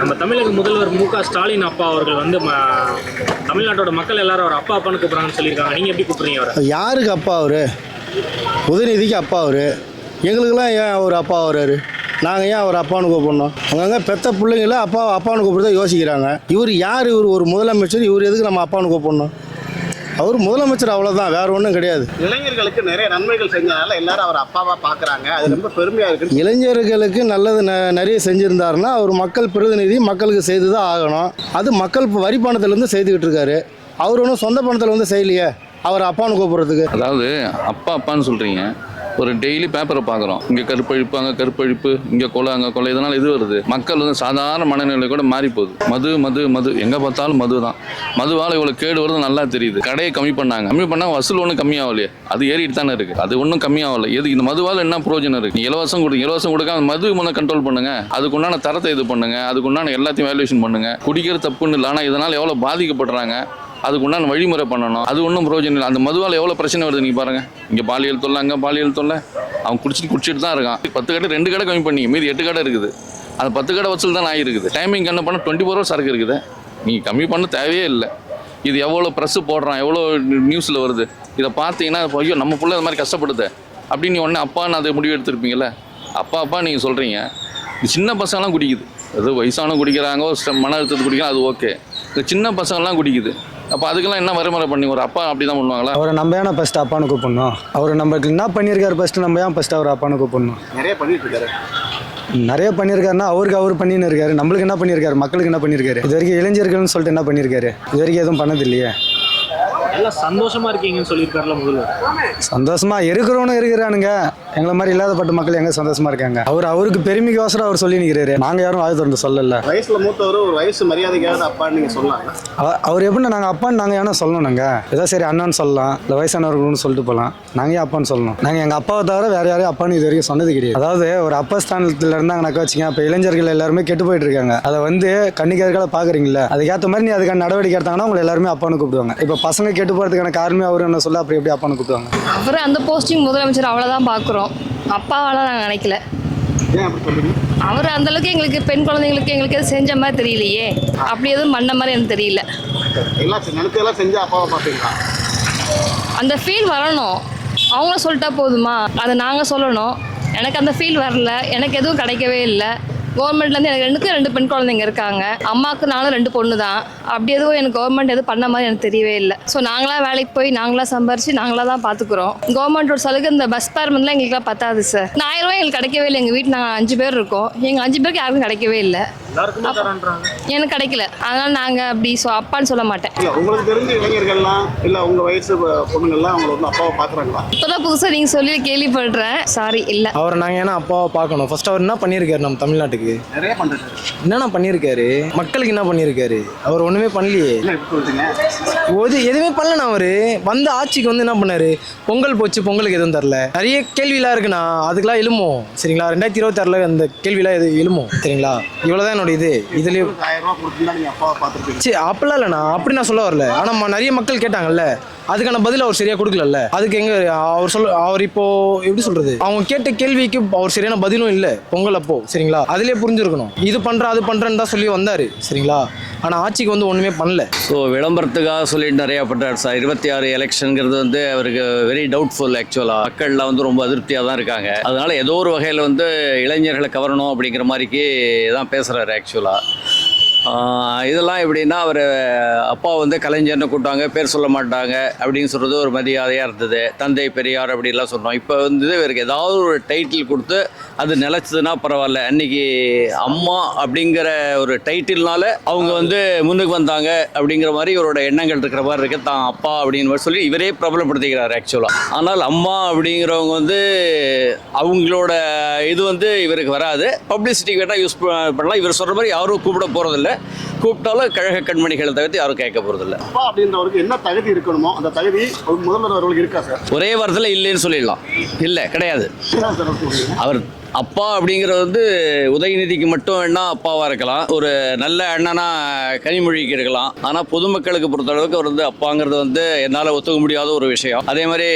நம்ம தமிழக முதல்வர் மு க ஸ்டாலின் அப்பா அவர்கள் வந்து தமிழ்நாட்டோட மக்கள் எல்லாரும் அவர் அப்பா அப்பான்னு கூப்பிட்றாங்கன்னு சொல்லியிருக்காங்க. நீங்கள் எப்படி கூப்பிடுறீங்க அவர்? யாருக்கு அப்பா அவர்? உதயநிதிக்கு அப்பா அவர்? எங்களுக்கெல்லாம் ஏன் அவர் அப்பா வர்றாரு? நாங்கள் ஏன் அவர் அப்பான்னு கூப்பிடணும்? அங்கங்கே பெத்த பிள்ளைங்கள அப்பா அப்பான்னு கூப்பிடுறத யோசிக்கிறாங்க. இவர் யார்? இவர் ஒரு முதலமைச்சர் இவர் எதுக்கு நம்ம அப்பான்னு கூப்பிடணும்? அவர் முதலமைச்சர் அவ்வளோதான் வேற ஒன்றும் கிடையாது. இளைஞர்களுக்கு நிறைய நன்மைகள் செஞ்சனால எல்லாரும் அவர் அப்பாவா பாக்குறாங்க. அது ரொம்ப பெருமையா இருக்கு இளைஞர்களுக்கு நல்லது ந- நிறைய செஞ்சுருந்தாருன்னா அவர் மக்கள் பிரதிநிதி மக்களுக்கு செய்து தான் ஆகணும். அது மக்கள் வரி பணத்துலேருந்து செய்துக்கிட்டு இருக்காரு. அவர் ஒன்றும் சொந்த பணத்தில் வந்து செய்யலையே. அவர் அப்பான்னு கூப்பிடுறதுக்கு. அதாவது அப்பா அப்பான்னு சொல்கிறீங்க ஒரு டெய்லி பேப்பரை பார்க்குறோம். இங்கே கருப்பழிப்பு அங்கே கருப்பழிப்பு இங்கே கொலை அங்கே கொலை இதனால் இது வருது? மக்கள் வந்து சாதாரண மனநிலை கூட மாறி போகுது. மது மது மது. எங்கே பார்த்தாலும் மது தான். மதுவால் இவ்வளோ கேடு வருது நல்லா தெரியுது. கடையை கம்மி பண்ணாங்க. கம்மி பண்ணால் வசூல் ஒன்றும் கம்மியாகலையே. அது ஏறிட்டு தானே இருக்குது அது ஒன்றும் கம்மியாகல. எது இந்த மதுவால் என்ன பிரோஜனம் இருக்குது இலவசம் கொடுங்க இலவசம் கொடுக்காம மது முதல்ல கண்ட்ரோல் பண்ணுங்க. அதுக்குண்டான தரத்தை இது பண்ணுங்க. அதுக்குண்டான எல்லாத்தையும் வேல்யூஷன் பண்ணுங்க. குடிக்கிற தப்புன்னு இல்லை. ஆனால் இதனால் எவ்வளோ பாதிக்கப்படுறாங்க? அதுக்கு உண்டான வழிமுறை பண்ணணும். அது ஒன்றும் பிரயோஜனம் இல்லை. அந்த மதுவால் எவ்வளோ பிரச்சனை வருது நீங்கள் பாருங்கள் இங்கே பாலியல் தொல்லை அங்கே பாலியல் தொல்லை. அவன் குடிச்சிட்டு குடிச்சிட்டு தான் இருக்கான். பத்து கடை ரெண்டு கடை கம்மி பண்ணி மீதி எட்டு கடை இருக்குது. அந்த பத்து கடை வசூல் தான் ஆகிருக்குது டைமிங் என்ன பண்ண? டுவெண்ட்டி ஃபோர் ஹவர்ஸ் சரக்கு இருக்குது. நீங்கள் கம்மி பண்ண தேவையே இல்லை. இது எவ்வளோ ப்ரெஸ்ஸு போடுறான்? எவ்வளோ நியூஸில் வருது? இதை பார்த்தீங்கன்னா ஐயோ நம்ம பிள்ளை இந்த மாதிரி கஷ்டப்படுது. அப்படின்னு நீ உடனே அப்பான்னு அதை முடிவு எடுத்திருப்பீங்கல்ல? அப்பா அப்பா நீங்கள் சொல்கிறீங்க இந்த சின்ன பசங்களாம் குடிக்குது. அது வயசானவங்க குடிக்கிறாங்க மன அழுத்தத்தை குடிக்கிறாங்க அது ஓகே இந்த சின்ன பசங்கள்லாம் குடிக்குது. அப்போ அதுக்கெல்லாம் என்ன வரைமுறை பண்ணி ஒரு அப்பா அப்படி தான் பண்ணுவாங்களா? அவரை நம்ம ஏன்னா ஃபஸ்ட்டு அப்பான்னு கூப்பிடணும்? அவர் நம்மளுக்கு என்ன பண்ணியிருக்காரு ஃபஸ்ட்டு நம்ம ஏன் ஃபஸ்ட்டு அவர் அப்பான்னு கூப்பிடணும்? நிறைய பண்ணிட்டு இருக்காரு நிறைய பண்ணியிருக்காருன்னா அவருக்கு அவர் பண்ணின்னு இருக்காரு. நம்மளுக்கு என்ன பண்ணியிருக்காரு மக்களுக்கு என்ன பண்ணியிருக்காரு இது வரைக்கும் இளைஞர்கள்னு சொல்லிட்டு என்ன பண்ணியிருக்காரு இது வரைக்கும் எதுவும் பண்ணது இல்லையே எல்லாம் சந்தோஷமா இருக்கீங்கன்னு சொல்லியிருக்காருல முதல்வர். சந்தோஷமா இருக்கிறவனும் இருக்கிறானுங்க. எங்களை மாதிரி இல்லாதப்பட்ட மக்கள் எங்க சந்தோஷமா இருக்காங்க? அவர் அவருக்கு பெருமைக்கோசரம் அவர் சொல்லி நிற்கிறாரு நாங்கள் யாரும் வாய் திறந்து சொல்லல. வயசுல மூத்தவர் ஒரு வயசு மரியாதைக்காக அப்பான்னு நீங்க சொல்லலாம். அவ- அவர் எப்படின்னா நாங்கள் அப்பான்னு நாங்கள் ஏன்னா சொல்லணும் நாங்கள் ஏதோ சரி அண்ணான்னு சொல்லலாம். இல்லை வயசானவர்கள்னு சொல்லிட்டு போகலாம் நாங்கள் ஏன் அப்பான்னு சொல்லணும்? நாங்கள் எங்கள் அப்பாவை தவிர வேறு யாரையும் அப்பான்னு இது வரைக்கும் சொன்னது கிடையாது. அதாவது ஒரு அப்பா ஸ்தானத்தில் இருந்தாங்கனாக்கா வச்சுங்க இப்போ இளைஞர்கள் எல்லாருமே கெட்டு போயிட்டு இருக்காங்க. அதை வந்து கண்ணிக்காரர்களை பார்க்குறீங்களா அதுக்கேற்ற மாதிரி நீ அதுக்கான நடவடிக்கை எடுத்தாங்கன்னா உங்களை எல்லாருமே அப்பான்னு கூப்பிடுவாங்க. இப்போ பசங்க கெட்டு போகிறதுக்கான காரணமே அவர் என்ன சொல்ல அப்படி எப்படி அப்பான்னு கூப்பிடுவாங்க? அவர் அந்த போஸ்டிங் முதலமைச்சர் அவ்வளோதான் பார்க்குறோம். அப்பாவால நாங்கள் நினைக்கல. அவர் அந்த அளவுக்கு எங்களுக்கு பெண் குழந்தைங்களுக்கு எங்களுக்கு எதுவும் செஞ்ச மாதிரி தெரியலையே. அப்படி எதுவும் பண்ண மாதிரி எனக்கு தெரியல. எல்லாம் செஞ்சு அப்பாவை அந்த ஃபீல் வரணும். அவங்கள சொல்லிட்டா போதுமா? அதை நாங்கள் சொல்லணும். எனக்கு அந்த ஃபீல் வரல. எனக்கு எதுவும் கிடைக்கவே இல்லை. கவர்மெண்ட்லேருந்து எனக்கு ரெண்டுக்கும் ரெண்டு பெண் குழந்தைங்க இருக்காங்க. அம்மாவுக்கு நானும் ரெண்டு பொண்ணு தான் அப்படி எதுவும் எனக்கு கவர்மெண்ட் எதுவும் பண்ண மாதிரி எனக்கு தெரியவே இல்லை. ஸோ நாங்களாக வேலைக்கு போய் நாங்களாக சம்பாரிச்சு நாங்களாக தான் பார்த்துக்குறோம் கவர்மெண்டோட சலுகை இந்த பஸ் பேர்மெண்ட்லாம் எங்களுக்குலாம் பத்தாது சார் ஆயிரம் ரூபாய் எங்களுக்கு கிடைக்கவே இல்லை. எங்கள் வீட்டில் நாங்கள் அஞ்சு பேர் இருக்கோம். எங்கள் அஞ்சு பேருக்கு யாருக்கும் கிடைக்கவே இல்லை. எனக்கு கிடைக்கல. அதனால் நாங்கள் அப்படி ஸோ அப்பான்னு சொல்ல மாட்டேன். இல்ல உங்களுக்கு தெரிஞ்ச இளைஞர்கள்லாம் இல்ல உங்க வயசு பொண்ணுங்கள்லாம் அவங்களை வந்து அப்பாவை பாக்குறாங்களா? இப்போதான் புதுசாக நீங்கள் சொல்லி கேள்விப்படுறேன். சாரி இல்லை. அவரை நாங்கள் ஏன்னா அப்பாவை பார்க்கணும் ஃபர்ஸ்ட் அவர் என்ன பண்ணியிருக்காரு நம்ம தமிழ்நாட்டுக்கு? நிறைய பண்றாரு. என்னென்ன பண்ணியிருக்காரு? மக்களுக்கு என்ன பண்ணியிருக்காரு? அவர் ஒன்றுமே பண்ணலையே. என்ன இப்படி சொல்றீங்க? ஒரு எதுவுமே பண்ணலண்ணா அவரு. வந்த ஆட்சிக்கு வந்து என்ன பண்ணாரு? பொங்கல் போச்சு பொங்கலுக்கு எதுவும் தரல. நிறைய கேள்விலாம் இருக்குண்ணா. அதுக்கெல்லாம் எழுமோ சரிங்களா? ரெண்டாயிரத்தி இருபத்தாறுல அந்த கேள்விலாம் எது எழுமோ சரிங்களா? இவ்வளோதான் என்னோட இது இதுலேயும் சரி அப்படிலாம் இல்லைண்ணா. அப்படி நான் சொல்ல வரல. ஆனால் நிறைய மக்கள் கேட்டாங்கல்ல. அதுக்கான பதில் அவர் சரியாக கொடுக்கலல்ல. அதுக்கு எங்க அவர் சொல்ல அவர் இப்போ எப்படி சொல்றது? அவங்க கேட்ட கேள்விக்கு அவர் சரியான பதிலும் இல்லை. பொங்கல் அப்போ சரிங்களா? அதுலயே புரிஞ்சிருக்கணும். இது பண்றேன் அது பண்றேன்னு தான் சொல்லி வந்தாரு சரிங்களா? ஆனால் ஆட்சிக்கு வந்து ஒன்றுமே பண்ணல. ஸோ விளம்பரத்துக்காக சொல்லிட்டு நிறையா பண்ணுறாரு சார். இருபத்தி ஆறு எலெக்ஷனுங்கிறது வந்து அவருக்கு வெரி டவுட்ஃபுல் ஆக்சுவலாக மக்கள்லாம் வந்து ரொம்ப அதிருப்தியாக தான் இருக்காங்க. அதனால ஏதோ ஒரு வகையில் வந்து இளைஞர்களை கவரணும் அப்படிங்கிற மாதிரிக்கு தான் பேசுகிறாரு ஆக்சுவலாக இதெல்லாம் எப்படின்னா அவர் அப்பா வந்து கலைஞர்னு கூப்பிட்டாங்க பேர் சொல்ல மாட்டாங்க அப்படின்னு சொல்கிறது ஒரு மரியாதையாக இருந்தது. தந்தை பெரியார் அப்படிலாம் சொன்னோம் இப்போ வந்து இவருக்கு ஏதாவது ஒரு டைட்டில் கொடுத்து அது நிலச்சதுன்னா பரவாயில்ல. அன்னைக்கு அம்மா அப்படிங்கிற ஒரு டைட்டில்னால அவங்க வந்து முன்னுக்கு வந்தாங்க அப்படிங்கிற மாதிரி இவரோட எண்ணங்கள் இருக்கிற மாதிரி இருக்கு. தான் அப்பா அப்படின்னு மாதிரி சொல்லி இவரே பிரபலப்படுத்திக்கிறார் ஆக்சுவலாக ஆனால் அம்மா அப்படிங்கிறவங்க வந்து அவங்களோட இது வந்து இவருக்கு வராது. பப்ளிசிட்டி வேணால் யூஸ் பண்ணலாம். இவர் சொல்கிற மாதிரி யாரும் கூப்பிட போகிறதில்ல கூப்பிட்டாலும் கழக கண்மணிகளை தவிர்த்து யாரும் கேட்க போகிறதில்ல அப்பா அப்படின்றவருக்கு என்ன தகுதி இருக்கணுமோ அந்த தகுதி முதல்வர் அவர்களுக்கு இருக்கா சார்? ஒரே வாரத்தில் இல்லைன்னு சொல்லிடலாம். இல்லை கிடையாது. அவர் அப்பா அப்படிங்கிறது வந்து உதயநிதிக்கு மட்டும் வேணா அப்பாவாக இருக்கலாம். ஒரு நல்ல அண்ணனா கனிமொழிக்கு இருக்கலாம். ஆனால் பொதுமக்களுக்கு பொறுத்தளவுக்கு அவர் வந்து அப்பாங்கிறது வந்து என்னால் ஒத்துக்க முடியாத ஒரு விஷயம். அதே மாதிரி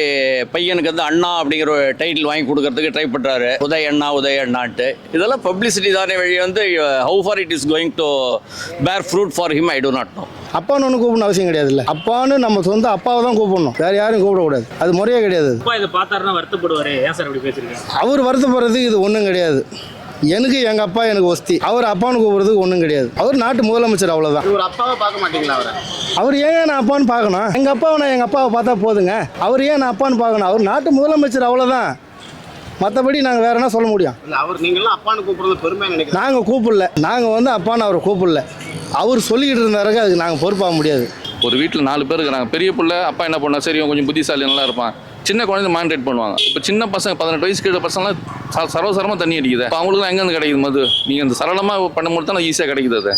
பையனுக்கு வந்து அண்ணா அப்படிங்கிற ஒரு டைட்டில் வாங்கி கொடுக்கறதுக்கு ட்ரை பண்ணுறாரு உதய அண்ணா உதய அண்ணான்ட்டு. இதெல்லாம் பப்ளிசிட்டி தானே வழி வந்து how far it is going to bear fruit for him I do not know அப்பான்னு ஒன்று கூப்பிடணும் அவசியம் கிடையாது இல்லை அப்பான்னு நம்ம சொந்த அப்பாவை தான் கூப்பிடணும். வேறு யாரும் கூப்பிடக்கூடாது. அது முறையே கிடையாது. இதை பார்த்தாருன்னா வருத்தப்படுவாரு? ஏன் சார் இப்படி பேசுறீங்க அவர் வருத்தப்படுறதுக்கு இது ஒன்றும் கிடையாது. எனக்கு எங்கள் அப்பா எனக்கு ஒஸ்தி. அவர் அப்பான்னு கூப்பிடுறதுக்கு ஒன்றும் கிடையாது. அவர் நாட்டு முதலமைச்சர் அவ்வளோதான் ஒரு அப்பாவை பார்க்க மாட்டீங்களா அவரை? அவர் ஏன் நான் அப்பான்னு பார்க்கணும்? எங்கள் அப்பாவை நான் எங்கள் அப்பாவை பார்த்தா போதுங்க. அவர் ஏன் நான் அப்பான்னு பார்க்கணும்? அவர் நாட்டு முதலமைச்சர் அவ்வளோதான் மற்றபடி நாங்கள் வேற என்ன சொல்ல முடியும்? அவர் நீங்களாம் அப்பான்னு கூப்பிடுறது பெருமையா நினைக்கிறேன். நாங்கள் கூப்பிடல. நாங்கள் வந்து அப்பான்னு அவரை கூப்பிடல. அவர் சொல்லிக்கிட்டு இருந்தாருங்க அதுக்கு நாங்கள் பொறுப்பாக முடியாது. ஒரு வீட்டில் நாலு பேர் இருக்கிறாங்க பெரிய பிள்ளை அப்பா என்ன பண்ணா சரி கொஞ்சம் புத்திசாலி நல்லா இருப்பான். சின்ன குழந்தை மாண்டேட் பண்ணுவாங்க. இப்போ சின்ன பசங்க பதினெட்டு வயசு கீழே பசங்களாம் ச சர்வசரமாக தண்ணி அடிக்குது. இப்போ அவங்களுக்குலாம் எங்கேருந்து கிடைக்குது மது? நீங்கள் இந்த சரளமாக பண்ணும்போது தான் ஈஸியாக கிடைக்குது அது.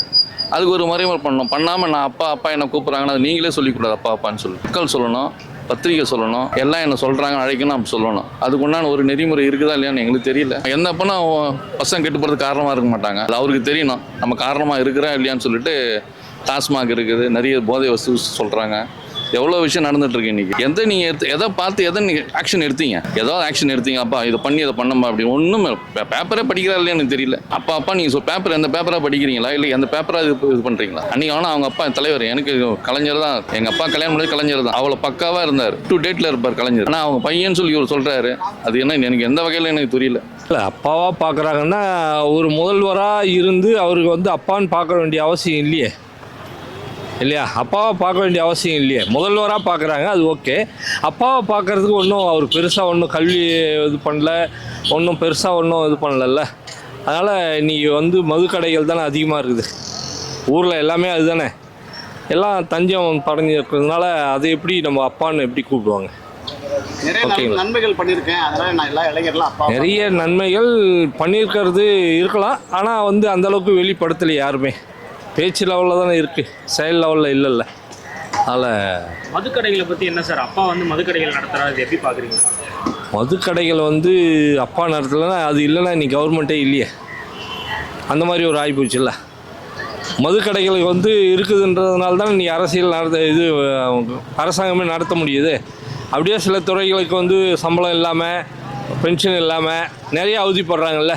அதுக்கு ஒரு முறைமுறை பண்ணணும். பண்ணாமல் நான் அப்பா அப்பா என்ன கூப்பிட்றாங்கன்னா அது நீங்களே சொல்லிக்கூடாது அப்பா அப்பான்னு சொல்லி. மக்கள் சொல்லணும். பத்திரிக்கை சொல்லணும் எல்லாம் என்ன சொல்கிறாங்க அழைக்கணும் நம்ம சொல்லணும். அதுக்கு உண்டான ஒரு நெறிமுறை இருக்குதா இல்லையான்னு எங்களுக்கு தெரியல. என்ன பண்ண பசங்க கெட்டு போகிறது காரணமாக இருக்க மாட்டாங்க. அது அவருக்கு தெரியணும். நம்ம காரணமாக இருக்கிறா இல்லையான்னு சொல்லிட்டு டாஸ்மாக் இருக்குது நிறைய போதை வசூல் சொல்கிறாங்க எவ்வளோ விஷயம் நடந்துட்டு இருக்கு இன்னைக்கு? எந்த நீங்கள் எடுத்து எதை பார்த்து எதை நீங்கள் ஆக்ஷன் எடுத்தீங்க? ஏதாவது ஆக்ஷன் எடுத்தீங்க அப்பா இதை பண்ணி இதை பண்ணமா அப்படி ஒன்றும் பேப்பரே படிக்கிறா இல்லையான்னு எனக்கு தெரியல. அப்பா அப்பா நீங்கள் பேப்பர் எந்த பேப்பராக படிக்கிறீங்களா? இல்லை எந்த பேப்பராக இது இது பண்ணுறீங்களா அன்றைக்கி ஆனால் அவங்க அப்பா தலைவர் எனக்கு கலைஞர் தான். எங்கள் அப்பா கல்யாணம் பண்ணி கலைஞர் தான். அவ்வளோ பக்காவாக இருந்தார். டூ டேட்டில் இருப்பார் கலைஞர். ஆனால் அவங்க பையன் சொல்லி இவர் சொல்கிறாரு அது என்ன எனக்கு எந்த வகையில் எனக்கு தெரியல. இல்லை அப்பாவாக பார்க்குறாங்கன்னா ஒரு முதல்வராக இருந்து அவருக்கு வந்து அப்பான்னு பார்க்க வேண்டிய அவசியம் இல்லையே. இல்லையா? அப்பாவை பார்க்க வேண்டிய அவசியம் இல்லையே. முதல்வராக பார்க்குறாங்க அது ஓகே. அப்பாவை பார்க்குறதுக்கு ஒன்றும் அவர் பெருசாக ஒன்றும் கல்வி இது பண்ணல ஒன்றும் பெருசாக ஒன்றும் இது பண்ணலல்ல. அதனால் இன்னைக்கு வந்து மதுக்கடைகள் தானே அதிகமாக இருக்குது. ஊரில் எல்லாமே அதுதானே. எல்லாம் தஞ்சம் படைஞ்சு இருக்கிறதுனால அதை எப்படி நம்ம அப்பான்னு எப்படி கூப்பிடுவாங்க? நிறைய. நன்மைகள் பண்ணியிருக்கேன். அதனால நான் எல்லா இளைஞர்களும் அப்பா நிறைய நன்மைகள் பண்ணியிருக்கிறது இருக்கலாம். ஆனால் வந்து அந்த அளவுக்கு வெளிப்படுத்தலை யாருமே. பேச்சு லெவலில் தானே இருக்குது செயல் லெவலில் இல்லைல்ல. அதில் மதுக்கடைகளை பத்தி என்ன சார்? அப்பா வந்து மதுக்கடைகள் நடத்துறாரு. இது எப்படி பாக்குறீங்க? மதுக்கடைகள் வந்து அப்பா நடத்தலைன்னா அது இல்லைன்னா இன்னைக்கு கவர்மெண்ட்டே இல்லையே. அந்த மாதிரி ஒரு ஆகிப்போச்சுல்ல மதுக்கடைகளுக்கு வந்து இருக்குதுன்றதுனால தான் நீ அரசியல் நடத்த இது அரசாங்கமே நடத்த முடியுது. அப்படியே சில துறைகளுக்கு வந்து சம்பளம் இல்லாமல் பென்ஷன் இல்லாமல் நிறைய அவதிப்படுறாங்கல்ல.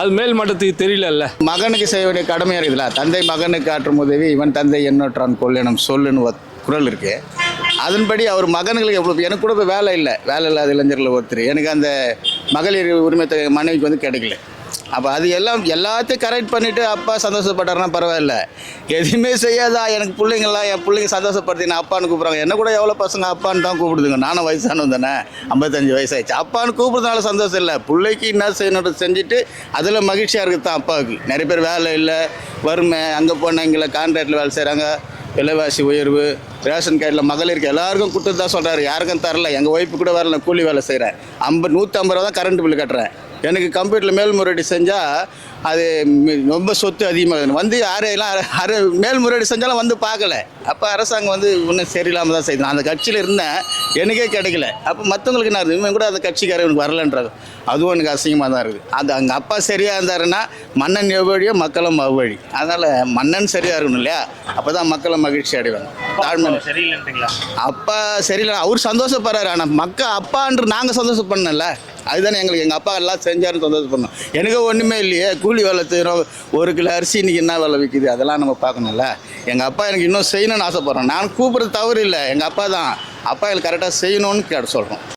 அது மேல் மட்டத்துக்கு தெரியலல்ல. மகனுக்கு செய்ய வேண்டிய கடமை இருக்குதுல்ல? தந்தை மகனுக்கு ஆற்றும் உதவி இவன் தந்தை எண்ணற்றான் கொள்ளணும் சொல்லுன்னு குரல் இருக்கு. அதன்படி அவர் மகன்களுக்கு எவ்வளோ எனக்கு கூட இப்போ வேலை இல்லை. வேலை இல்லாத இளைஞர்கள் ஒருத்தர். எனக்கு அந்த மகளிர் உரிமை மனைவிக்கு வந்து கிடைக்கல. அப்போ அது எல்லாம் எல்லாத்தையும் கரெக்ட் பண்ணிவிட்டு அப்பா சந்தோஷப்பட்டாருன்னா பரவாயில்ல. எதுவுமே செய்யாதா? எனக்கு பிள்ளைங்களாம் என் பிள்ளைங்க சந்தோஷப்படுத்தி நான் அப்பான்னு கூப்பிட்றாங்க. என்ன கூட எவ்வளோ பசங்க அப்பான்னு தான் கூப்பிடுதுங்க. நானும் வயசானவன் தானே. ஐம்பத்தஞ்சு வயசாயிடுச்சு. அப்பான்னு கூப்பிட்றதுனால சந்தோஷம் இல்லை. பிள்ளைக்கு என்ன செய்யணும் செஞ்சுட்டு அதில் மகிழ்ச்சியாக இருக்குது தான் அப்பாவுக்கு. நிறைய பேர் வேலை இல்லை வறுமை அங்கே போனால் இங்கே கான்ட்ராக்டில் வேலை செய்கிறாங்க விலைவாசி உயர்வு ரேஷன் கார்டில் மகளிருக்கு எல்லாருக்கும் கொடுத்து தான் சொல்கிறாரு யாருக்கும் தரல. எங்கள் ஒய்ஃபு கூட வரல. கூலி வேலை செய்கிறேன் ஐம்பது நூற்றம்பது ரூபா தான் கரண்ட் பில் கட்டுறேன். எனக்கு கம்ப்யூட்டரில் மேல்முறையீடு செஞ்சால் அது ரொம்ப சொத்து அதிகமாக வந்து யாரையெல்லாம் அர- மேல்முறையீடு செஞ்சாலும் வந்து பார்க்கல. அப்போ அரசாங்கம் வந்து இன்னும் சரியில்லாமல் தான் செய்யுது நான் அந்த கட்சியில் இருந்தேன். எனக்கே கிடைக்கல. அப்போ மற்றவங்களுக்கு நான் இவன் கூட அந்த கட்சிக்காரன் எனக்கு வரலன்றது அதுவும் எனக்கு அசிங்கமாக தான் இருக்குது. அது அங்கே அப்பா சரியாக இருந்தாருன்னா மன்னன் எவ்வழியோ மக்களும் அவ்வழி அதனால் மன்னன் சரியாக இருக்கணும் இல்லையா? அப்போ தான் மக்களும் மகிழ்ச்சி அடைவாங்க. தாழ்மை அப்பா சரியில்லைன்றீங்களா? அப்பா சரியில்லை. அவர் சந்தோஷப்படுறாரு. ஆனால் மக்கள் அப்பான்று நாங்கள் சந்தோஷப்படணும்ல. அதுதானே எங்களுக்கு எங்கள் அப்பா எல்லாம் செஞ்சாருன்னு பண்ணோம். எனக்கு ஒன்றுமே இல்லையே கூலி வேலை செய்கிறோம் ஒரு கிலோ அரிசி இன்றைக்கி என்ன வேலை விற்கிது அதெல்லாம் நம்ம பார்க்கணும்ல. எங்கள் அப்பா எனக்கு இன்னும் செய்யணும்னு ஆசைப்பட்றேன். நான் கூப்பிட்றது தவறு இல்லை. எங்கள் அப்பா தான். அப்பா எங்களுக்கு கரெக்டாக செய்யணும்னு கேட்டு சொல்கிறோம்